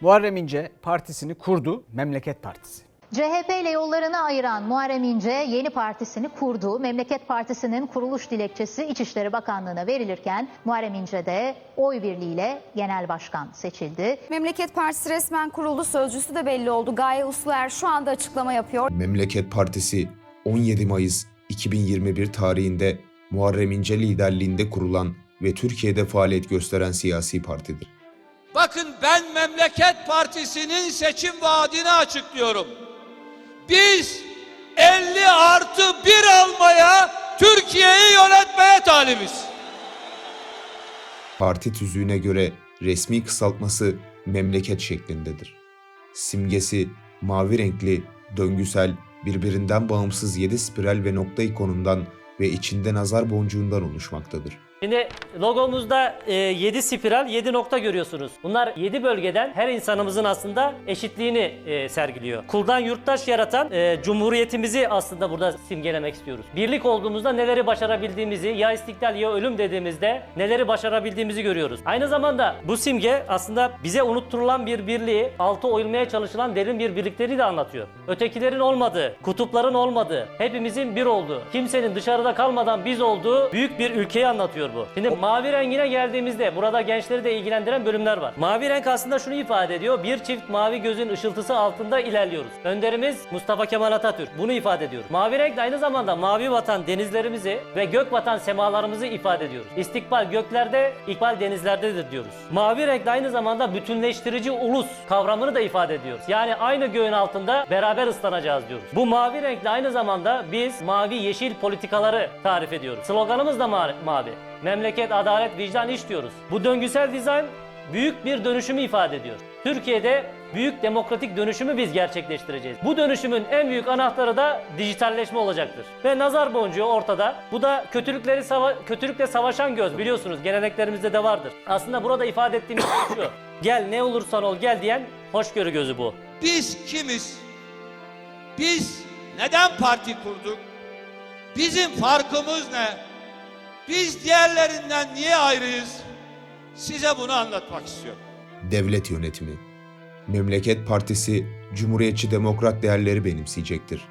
Muharrem İnce partisini kurdu, Memleket Partisi. CHP ile yollarını ayıran Muharrem İnce yeni partisini kurdu. Memleket Partisi'nin kuruluş dilekçesi İçişleri Bakanlığı'na verilirken Muharrem İnce de oy birliğiyle genel başkan seçildi. Memleket Partisi resmen kuruldu. Sözcüsü de belli oldu. Gaye Usluer şu anda açıklama yapıyor. Memleket Partisi 17 Mayıs 2021 tarihinde Muharrem İnce liderliğinde kurulan ve Türkiye'de faaliyet gösteren siyasi partidir. Bakın ben Memleket Partisi'nin seçim vaadini açıklıyorum. Biz 50 artı 1 almaya Türkiye'yi yönetmeye talibiz. Parti tüzüğüne göre resmi kısaltması memleket şeklindedir. Simgesi mavi renkli, döngüsel, birbirinden bağımsız 7 spiral ve nokta ikonundan ve içinde nazar boncuğundan oluşmaktadır. Şimdi logomuzda 7 spiral, 7 nokta görüyorsunuz. Bunlar 7 bölgeden her insanımızın aslında eşitliğini e, sergiliyor. Kuldan yurttaş yaratan e, cumhuriyetimizi aslında burada simgelemek istiyoruz. Birlik olduğumuzda neleri başarabildiğimizi, ya istiklal ya ölüm dediğimizde neleri başarabildiğimizi görüyoruz. Aynı zamanda bu simge aslında bize unutturulan bir birliği, altı oyulmaya çalışılan derin bir birlikteliği de anlatıyor. Ötekilerin olmadığı, kutupların olmadığı, hepimizin bir olduğu, kimsenin dışarıda kalmadan biz olduğu büyük bir ülkeyi anlatıyor bu. Şimdi mavi rengine geldiğimizde burada gençleri de ilgilendiren bölümler var. Mavi renk aslında şunu ifade ediyor. Bir çift mavi gözün ışıltısı altında ilerliyoruz. Önderimiz Mustafa Kemal Atatürk. Bunu ifade ediyor. Mavi renk de aynı zamanda mavi vatan denizlerimizi ve gök vatan semalarımızı ifade ediyoruz. İstikbal göklerde, ikbal denizlerdedir diyoruz. Mavi renk de aynı zamanda bütünleştirici ulus kavramını da ifade ediyoruz. Yani aynı göğün altında beraber ıslanacağız diyoruz. Bu mavi renkle aynı zamanda biz mavi yeşil politikaları tarif ediyoruz. Sloganımız da ma- mavi. Memleket, adalet, vicdan, iş diyoruz. Bu döngüsel dizayn büyük bir dönüşümü ifade ediyor. Türkiye'de büyük demokratik dönüşümü biz gerçekleştireceğiz. Bu dönüşümün en büyük anahtarı da dijitalleşme olacaktır. Ve nazar boncuğu ortada. Bu da kötülükleri sava- kötülükle savaşan göz biliyorsunuz geleneklerimizde de vardır. Aslında burada ifade ettiğimiz şey şu. Gel ne olursan ol gel diyen hoşgörü gözü bu. Biz kimiz? Biz neden parti kurduk? Bizim farkımız ne? Biz diğerlerinden niye ayrıyız? Size bunu anlatmak istiyorum. Devlet yönetimi. Memleket Partisi Cumhuriyetçi Demokrat değerleri benimseyecektir.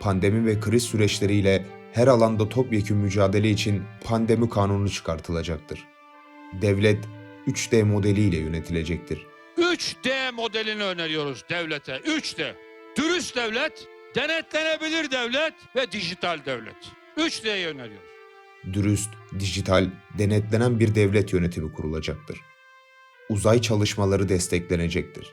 Pandemi ve kriz süreçleriyle her alanda topyekün mücadele için pandemi kanunu çıkartılacaktır. Devlet 3D modeliyle yönetilecektir. 3D modelini öneriyoruz devlete. 3D. Dürüst devlet, denetlenebilir devlet ve dijital devlet. 3D'yi öneriyoruz. Dürüst, dijital, denetlenen bir devlet yönetimi kurulacaktır. Uzay çalışmaları desteklenecektir.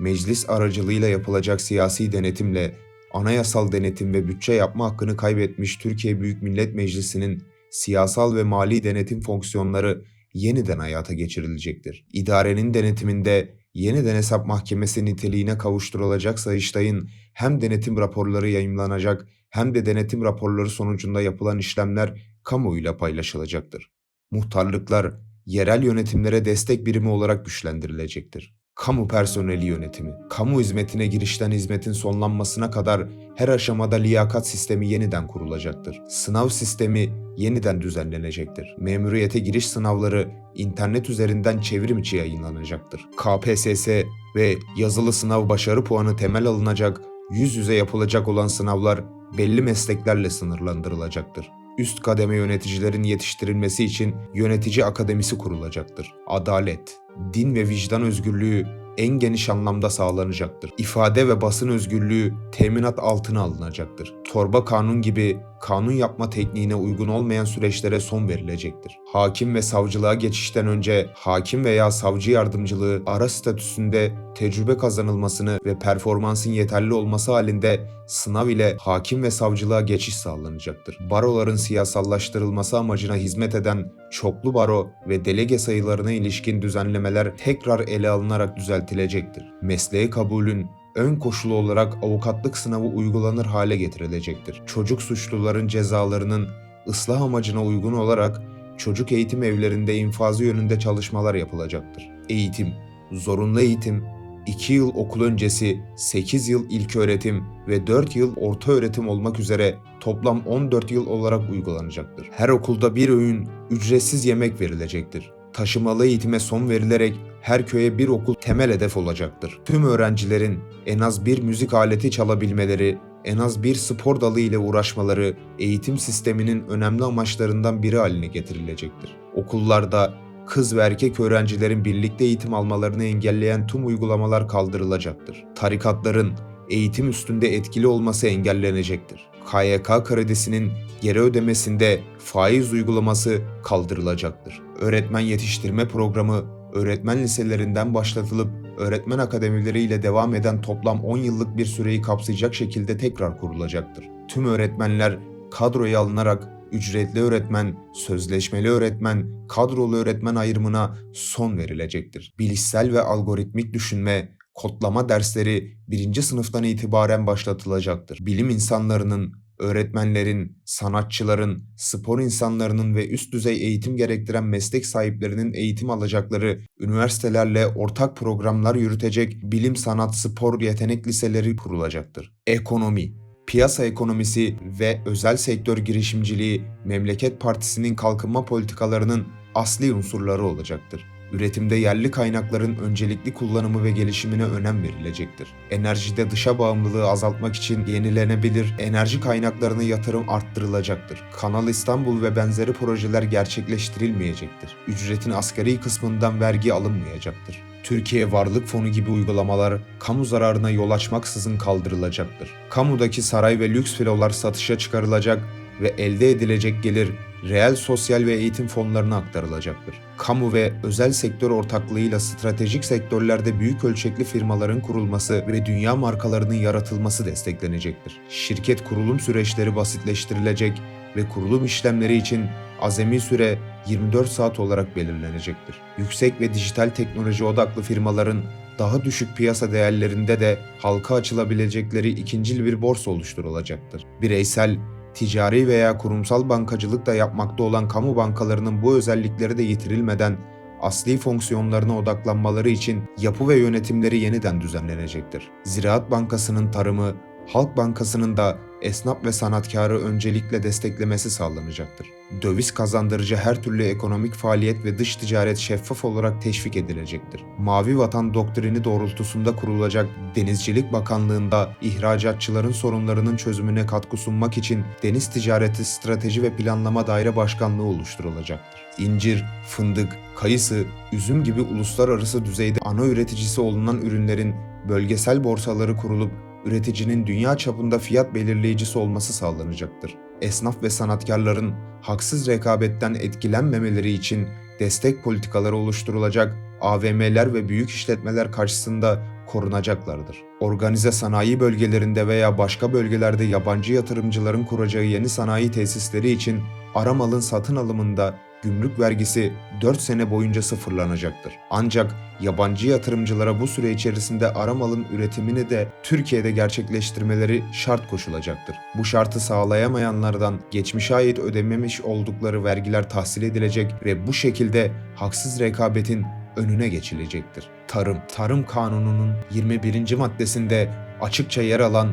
Meclis aracılığıyla yapılacak siyasi denetimle anayasal denetim ve bütçe yapma hakkını kaybetmiş Türkiye Büyük Millet Meclisi'nin siyasal ve mali denetim fonksiyonları yeniden hayata geçirilecektir. İdarenin denetiminde yeniden hesap mahkemesi niteliğine kavuşturulacak Sayıştay'ın hem denetim raporları yayımlanacak hem de denetim raporları sonucunda yapılan işlemler kamuoyuyla paylaşılacaktır. Muhtarlıklar yerel yönetimlere destek birimi olarak güçlendirilecektir. Kamu personeli yönetimi, kamu hizmetine girişten hizmetin sonlanmasına kadar her aşamada liyakat sistemi yeniden kurulacaktır. Sınav sistemi yeniden düzenlenecektir. Memuriyete giriş sınavları internet üzerinden çevrim içi yayınlanacaktır. KPSS ve yazılı sınav başarı puanı temel alınacak, yüz yüze yapılacak olan sınavlar belli mesleklerle sınırlandırılacaktır. Üst kademe yöneticilerin yetiştirilmesi için yönetici akademisi kurulacaktır. Adalet, din ve vicdan özgürlüğü en geniş anlamda sağlanacaktır. İfade ve basın özgürlüğü teminat altına alınacaktır. Torba kanun gibi kanun yapma tekniğine uygun olmayan süreçlere son verilecektir. Hakim ve savcılığa geçişten önce hakim veya savcı yardımcılığı ara statüsünde tecrübe kazanılmasını ve performansın yeterli olması halinde sınav ile hakim ve savcılığa geçiş sağlanacaktır. Baroların siyasallaştırılması amacına hizmet eden çoklu baro ve delege sayılarına ilişkin düzenlemeler tekrar ele alınarak düzeltilecektir. Mesleğe kabulün ön koşulu olarak avukatlık sınavı uygulanır hale getirilecektir. Çocuk suçluların cezalarının ıslah amacına uygun olarak çocuk eğitim evlerinde infazı yönünde çalışmalar yapılacaktır. Eğitim, zorunlu eğitim, 2 yıl okul öncesi, 8 yıl ilköğretim ve 4 yıl orta öğretim olmak üzere toplam 14 yıl olarak uygulanacaktır. Her okulda bir öğün ücretsiz yemek verilecektir. Taşımalı eğitime son verilerek her köye bir okul temel hedef olacaktır. Tüm öğrencilerin en az bir müzik aleti çalabilmeleri, en az bir spor dalı ile uğraşmaları eğitim sisteminin önemli amaçlarından biri haline getirilecektir. Okullarda kız ve erkek öğrencilerin birlikte eğitim almalarını engelleyen tüm uygulamalar kaldırılacaktır. Tarikatların eğitim üstünde etkili olması engellenecektir. KYK kredisinin geri ödemesinde faiz uygulaması kaldırılacaktır. Öğretmen yetiştirme programı öğretmen liselerinden başlatılıp öğretmen akademileriyle devam eden toplam 10 yıllık bir süreyi kapsayacak şekilde tekrar kurulacaktır. Tüm öğretmenler kadroya alınarak ücretli öğretmen, sözleşmeli öğretmen, kadrolu öğretmen ayrımına son verilecektir. Bilişsel ve algoritmik düşünme, kodlama dersleri birinci sınıftan itibaren başlatılacaktır. Bilim insanlarının, öğretmenlerin, sanatçıların, spor insanlarının ve üst düzey eğitim gerektiren meslek sahiplerinin eğitim alacakları üniversitelerle ortak programlar yürütecek bilim, sanat, spor, yetenek liseleri kurulacaktır. Ekonomi Piyasa ekonomisi ve özel sektör girişimciliği Memleket Partisi'nin kalkınma politikalarının asli unsurları olacaktır. Üretimde yerli kaynakların öncelikli kullanımı ve gelişimine önem verilecektir. Enerjide dışa bağımlılığı azaltmak için yenilenebilir enerji kaynaklarına yatırım arttırılacaktır. Kanal İstanbul ve benzeri projeler gerçekleştirilmeyecektir. Ücretin asgari kısmından vergi alınmayacaktır. Türkiye Varlık Fonu gibi uygulamalar kamu zararına yol açmaksızın kaldırılacaktır. Kamudaki saray ve lüks filolar satışa çıkarılacak ve elde edilecek gelir reel sosyal ve eğitim fonlarına aktarılacaktır. Kamu ve özel sektör ortaklığıyla stratejik sektörlerde büyük ölçekli firmaların kurulması ve dünya markalarının yaratılması desteklenecektir. Şirket kurulum süreçleri basitleştirilecek ve kurulum işlemleri için azami süre 24 saat olarak belirlenecektir. Yüksek ve dijital teknoloji odaklı firmaların daha düşük piyasa değerlerinde de halka açılabilecekleri ikincil bir borsa oluşturulacaktır. Bireysel, ticari veya kurumsal bankacılık da yapmakta olan kamu bankalarının bu özellikleri de yitirilmeden asli fonksiyonlarına odaklanmaları için yapı ve yönetimleri yeniden düzenlenecektir. Ziraat Bankası'nın tarımı, Halk Bankası'nın da esnaf ve sanatkarı öncelikle desteklemesi sağlanacaktır. Döviz kazandırıcı her türlü ekonomik faaliyet ve dış ticaret şeffaf olarak teşvik edilecektir. Mavi Vatan doktrini doğrultusunda kurulacak Denizcilik Bakanlığı'nda ihracatçıların sorunlarının çözümüne katkı sunmak için Deniz Ticareti Strateji ve Planlama Daire Başkanlığı oluşturulacaktır. İncir, fındık, kayısı, üzüm gibi uluslararası düzeyde ana üreticisi olunan ürünlerin bölgesel borsaları kurulup üreticinin dünya çapında fiyat belirleyicisi olması sağlanacaktır. Esnaf ve sanatkarların haksız rekabetten etkilenmemeleri için destek politikaları oluşturulacak, AVM'ler ve büyük işletmeler karşısında korunacaklardır. Organize sanayi bölgelerinde veya başka bölgelerde yabancı yatırımcıların kuracağı yeni sanayi tesisleri için aramalın satın alımında gümrük vergisi 4 sene boyunca sıfırlanacaktır. Ancak yabancı yatırımcılara bu süre içerisinde aramalın üretimini de Türkiye'de gerçekleştirmeleri şart koşulacaktır. Bu şartı sağlayamayanlardan geçmişe ait ödememiş oldukları vergiler tahsil edilecek ve bu şekilde haksız rekabetin önüne geçilecektir. Tarım, Tarım Kanunu'nun 21. maddesinde açıkça yer alan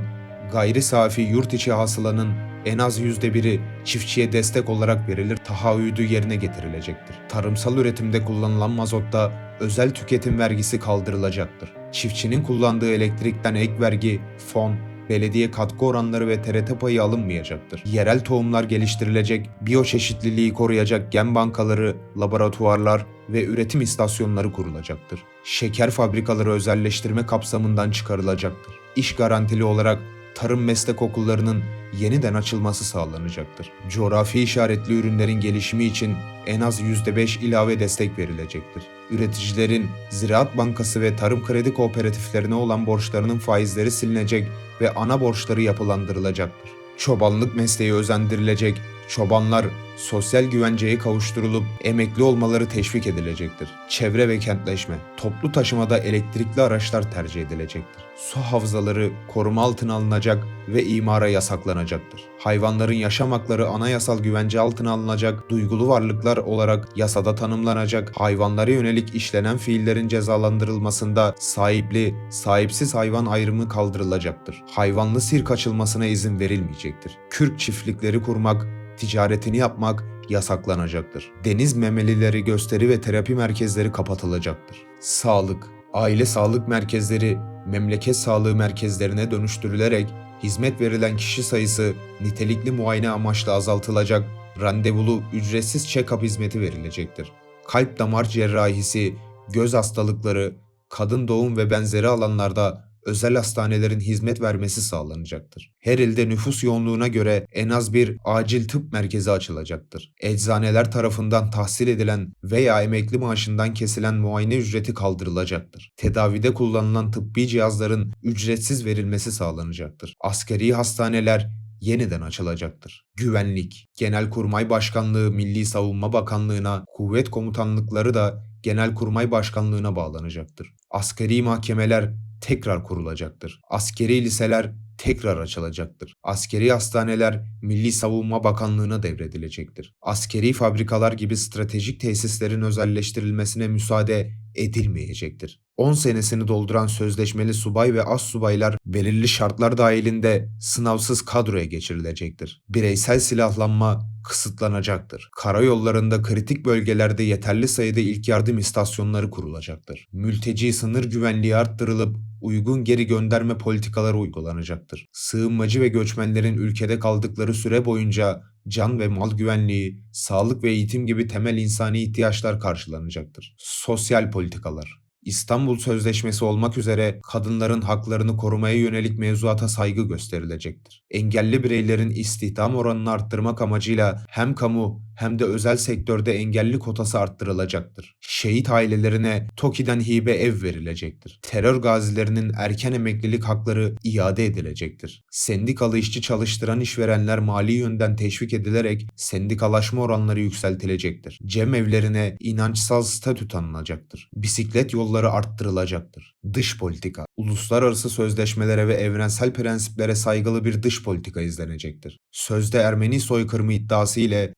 gayri safi yurt içi hasılanın en az yüzde biri çiftçiye destek olarak verilir taahhüdü yerine getirilecektir. Tarımsal üretimde kullanılan mazotta özel tüketim vergisi kaldırılacaktır. Çiftçinin kullandığı elektrikten ek vergi, fon, belediye katkı oranları ve TRT payı alınmayacaktır. Yerel tohumlar geliştirilecek, biyoçeşitliliği koruyacak gen bankaları, laboratuvarlar ve üretim istasyonları kurulacaktır. Şeker fabrikaları özelleştirme kapsamından çıkarılacaktır. İş garantili olarak tarım meslek okullarının yeniden açılması sağlanacaktır. Coğrafi işaretli ürünlerin gelişimi için en az %5 ilave destek verilecektir. Üreticilerin Ziraat Bankası ve Tarım Kredi Kooperatiflerine olan borçlarının faizleri silinecek ve ana borçları yapılandırılacaktır. Çobanlık mesleği özendirilecek, çobanlar sosyal güvenceye kavuşturulup emekli olmaları teşvik edilecektir. Çevre ve kentleşme, toplu taşımada elektrikli araçlar tercih edilecektir. Su havzaları koruma altına alınacak ve imara yasaklanacaktır. Hayvanların yaşam hakları anayasal güvence altına alınacak, duygulu varlıklar olarak yasada tanımlanacak, hayvanlara yönelik işlenen fiillerin cezalandırılmasında sahipli, sahipsiz hayvan ayrımı kaldırılacaktır. Hayvanlı sirk açılmasına izin verilmeyecektir. Kürk çiftlikleri kurmak, ticaretini yapmak yasaklanacaktır. Deniz memelileri gösteri ve terapi merkezleri kapatılacaktır. Sağlık, aile sağlık merkezleri memleket sağlığı merkezlerine dönüştürülerek hizmet verilen kişi sayısı nitelikli muayene amaçlı azaltılacak, randevulu ücretsiz check-up hizmeti verilecektir. Kalp damar cerrahisi, göz hastalıkları, kadın doğum ve benzeri alanlarda özel hastanelerin hizmet vermesi sağlanacaktır. Her ilde nüfus yoğunluğuna göre en az bir acil tıp merkezi açılacaktır. Eczaneler tarafından tahsil edilen veya emekli maaşından kesilen muayene ücreti kaldırılacaktır. Tedavide kullanılan tıbbi cihazların ücretsiz verilmesi sağlanacaktır. Askeri hastaneler yeniden açılacaktır. Güvenlik, Genelkurmay Başkanlığı Milli Savunma Bakanlığı'na, kuvvet komutanlıkları da Genelkurmay Başkanlığı'na bağlanacaktır. Askeri mahkemeler tekrar kurulacaktır. Askeri liseler tekrar açılacaktır. Askeri hastaneler Milli Savunma Bakanlığı'na devredilecektir. Askeri fabrikalar gibi stratejik tesislerin özelleştirilmesine müsaade edilmeyecektir. 10 senesini dolduran sözleşmeli subay ve as subaylar belirli şartlar dahilinde sınavsız kadroya geçirilecektir. Bireysel silahlanma kısıtlanacaktır. Karayollarında kritik bölgelerde yeterli sayıda ilk yardım istasyonları kurulacaktır. Mülteci sınır güvenliği arttırılıp uygun geri gönderme politikaları uygulanacaktır. Sığınmacı ve göçmenlerin ülkede kaldıkları süre boyunca can ve mal güvenliği, sağlık ve eğitim gibi temel insani ihtiyaçlar karşılanacaktır. Sosyal politikalar İstanbul Sözleşmesi olmak üzere kadınların haklarını korumaya yönelik mevzuata saygı gösterilecektir. Engelli bireylerin istihdam oranını arttırmak amacıyla hem kamu hem de özel sektörde engelli kotası arttırılacaktır. Şehit ailelerine TOKİ'den hibe ev verilecektir. Terör gazilerinin erken emeklilik hakları iade edilecektir. Sendikalı işçi çalıştıran işverenler mali yönden teşvik edilerek sendikalaşma oranları yükseltilecektir. Cem evlerine inançsal statü tanınacaktır. Bisiklet yolları arttırılacaktır. Dış politika, uluslararası sözleşmelere ve evrensel prensiplere saygılı bir dış politika izlenecektir. Sözde Ermeni soykırımı iddiası ile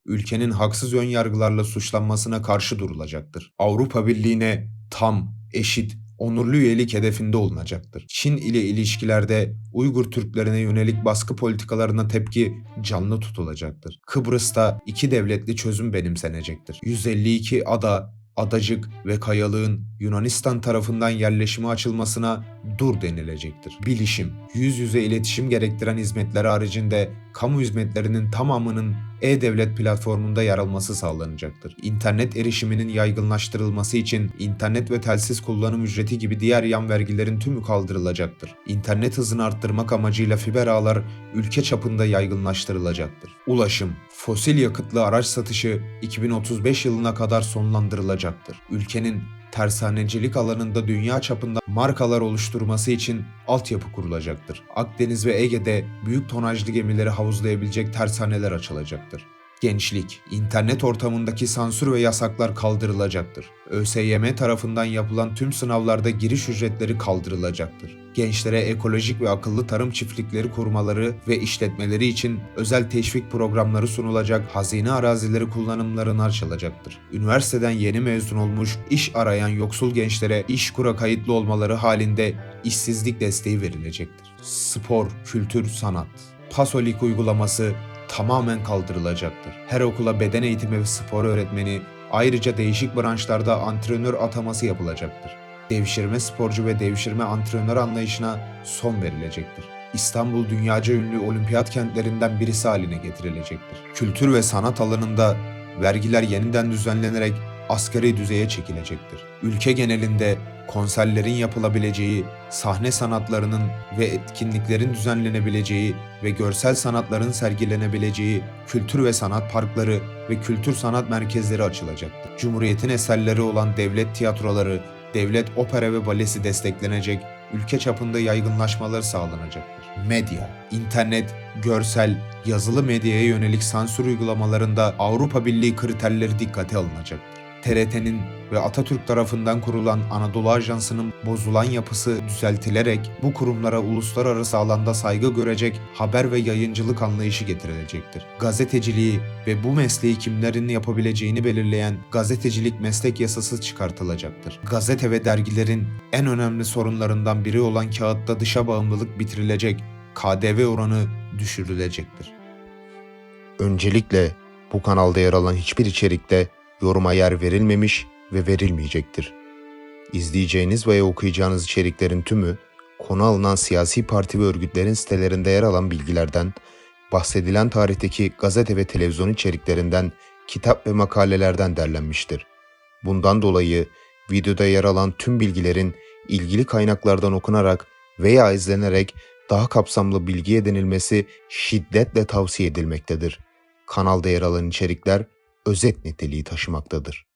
ülkenin haksız önyargılarla suçlanmasına karşı durulacaktır. Avrupa Birliği'ne tam, eşit, onurlu üyelik hedefinde olunacaktır. Çin ile ilişkilerde Uygur Türklerine yönelik baskı politikalarına tepki canlı tutulacaktır. Kıbrıs'ta iki devletli çözüm benimsenecektir. 152 ada, adacık ve kayalığın Yunanistan tarafından yerleşime açılmasına dur denilecektir. Bilişim, yüz yüze iletişim gerektiren hizmetler haricinde kamu hizmetlerinin tamamının e-devlet platformunda yer alması sağlanacaktır. İnternet erişiminin yaygınlaştırılması için internet ve telsiz kullanım ücreti gibi diğer yan vergilerin tümü kaldırılacaktır. İnternet hızını arttırmak amacıyla fiber ağlar ülke çapında yaygınlaştırılacaktır. Ulaşım, fosil yakıtlı araç satışı 2035 yılına kadar sonlandırılacaktır. Ülkenin tersanecilik alanında dünya çapında markalar oluşturması için altyapı kurulacaktır. Akdeniz ve Ege'de büyük tonajlı gemileri havuzlayabilecek tersaneler açılacaktır. Gençlik, internet ortamındaki sansür ve yasaklar kaldırılacaktır. ÖSYM tarafından yapılan tüm sınavlarda giriş ücretleri kaldırılacaktır. Gençlere ekolojik ve akıllı tarım çiftlikleri kurmaları ve işletmeleri için özel teşvik programları sunulacak, hazine arazileri kullanımlarına açılacaktır. Üniversiteden yeni mezun olmuş, iş arayan yoksul gençlere iş kura kayıtlı olmaları halinde işsizlik desteği verilecektir. Spor, kültür, sanat. Pasolik uygulaması tamamen kaldırılacaktır. Her okula beden eğitimi ve spor öğretmeni, ayrıca değişik branşlarda antrenör ataması yapılacaktır. Devşirme sporcu ve devşirme antrenör anlayışına son verilecektir. İstanbul dünyaca ünlü olimpiyat kentlerinden birisi haline getirilecektir. Kültür ve sanat alanında vergiler yeniden düzenlenerek asgari düzeye çekilecektir. Ülke genelinde konserlerin yapılabileceği, sahne sanatlarının ve etkinliklerin düzenlenebileceği ve görsel sanatların sergilenebileceği kültür ve sanat parkları ve kültür sanat merkezleri açılacaktır. Cumhuriyetin eserleri olan devlet tiyatroları, devlet opera ve balesi desteklenecek, ülke çapında yaygınlaşmaları sağlanacaktır. Medya, internet, görsel, yazılı medyaya yönelik sansür uygulamalarında Avrupa Birliği kriterleri dikkate alınacaktır. TRT'nin ve Atatürk tarafından kurulan Anadolu Ajansı'nın bozulan yapısı düzeltilerek bu kurumlara uluslararası alanda saygı görecek haber ve yayıncılık anlayışı getirilecektir. Gazeteciliği ve bu mesleği kimlerin yapabileceğini belirleyen gazetecilik meslek yasası çıkartılacaktır. Gazete ve dergilerin en önemli sorunlarından biri olan kağıtta dışa bağımlılık bitirilecek, KDV oranı düşürülecektir. Öncelikle bu kanalda yer alan hiçbir içerikte yoruma yer verilmemiş ve verilmeyecektir. İzleyeceğiniz veya okuyacağınız içeriklerin tümü konu alınan siyasi parti ve örgütlerin sitelerinde yer alan bilgilerden, bahsedilen tarihteki gazete ve televizyon içeriklerinden, kitap ve makalelerden derlenmiştir. Bundan dolayı videoda yer alan tüm bilgilerin ilgili kaynaklardan okunarak veya izlenerek daha kapsamlı bilgi edinilmesi şiddetle tavsiye edilmektedir. Kanalda yer alan içerikler özet niteliği taşımaktadır.